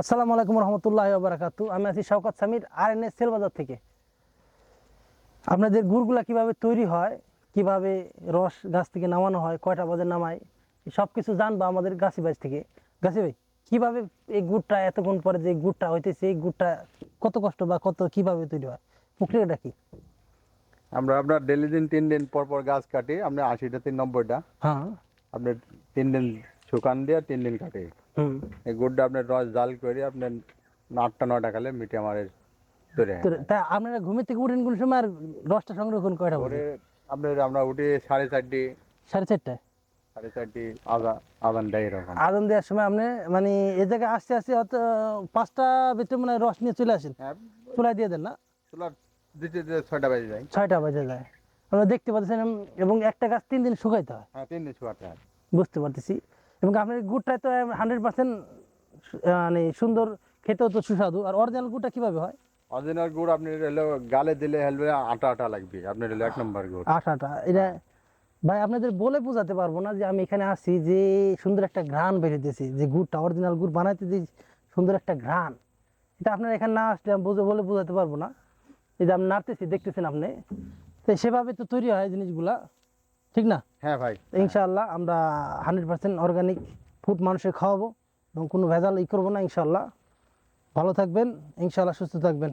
আসসালামু আলাইকুম রহমতুল্লাহ বারাকাতু। আমি আছি শওকত সামির আর এন এস সেলবাজার থেকে। আপনাদের গুড়গুলা কীভাবে তৈরি হয় কীভাবে রস গাছ থেকে নামানো হয় কয়টা বাজে নামায় সব কিছু জানব আমাদের গাছি বাজ থেকে। গাছি ভাই কীভাবে এই গুড়টা এতক্ষণ পরে যে গুড়টা হইতেছে এই গুড়টা কত কষ্ট বা কত কীভাবে তৈরি হয়? প্রক্রিয়াটা কি? আমরা আপনার ডেলি দিন তিন দিন পর পর গাছ কাটি আপনার আশিটা তিন নব্বইটা। হ্যাঁ। আপনার তিন দিন শুকান দিয়ে তিন দিন কাটি। এই গুড়টা আপনার রস জাল করে আপনার আটটা নয়টা খালে মিটে আমার তৈরি হয়। তা আপনারা ঘুমের থেকে উঠেন কোন সময় আর রসটা কয়টা পরে বাজে আপনার আমরা উঠি সাড়ে চারটি। সাড়ে চারটায়? সাড়ে চারটি আজান আজান দেয় এরকম। আদান দেওয়ার সময় আপনি মানে এ জায়গায় আসতে আসতে হয়তো পাঁচটা ভিতরে মানে রস নিয়ে চলে আসেন। হ্যাঁ। চুলাই দিয়ে দেন না? দিতে দিতে ছয়টা বেজে যায়। ছয়টা বাজে যায়। আমরা দেখতে পাচ্ছেন এবং একটা গাছ তিন দিন শুকাইতে হয়। হ্যাঁ তিন দিন শুকাতে হয়। বুঝতে পারতেছি। এবং আপনার গুড়টা তো হান্ড্রেড পার্সেন্ট মানে সুন্দর খেতেও তো সুস্বাদু। আর অরিজিনাল গুড়টা কীভাবে হয়? অরিজিনাল গুড় আপনি হলো গালে দিলে হেলবে আটা আটা লাগবে। আপনার হলো এক নম্বর গুড়। আঠাটা এটা ভাই আপনাদের বলে বোঝাতে পারব না যে আমি এখানে আসি যে সুন্দর একটা ঘ্রাণ বেরোতেছে যে গুড়টা অরিজিনাল গুড় বানাইতে যে সুন্দর একটা ঘ্রাণ। এটা আপনার এখানে না আসলে আমি বুঝে বলে বোঝাতে পারব না। এই যে আমি নাড়তেছি দেখতেছেন আপনি। তো সেভাবে তো তৈরি হয় জিনিসগুলা ঠিক না? হ্যাঁ ভাই তো ইনশাআল্লাহ আমরা হান্ড্রেড পার্সেন্ট অর্গানিক ফুড মানুষের খাওয়াবো এবং কোনো ভেজাল ই করব না ইনশাল্লাহ ভালো থাকবেন, ইনশাআল্লাহ সুস্থ থাকবেন।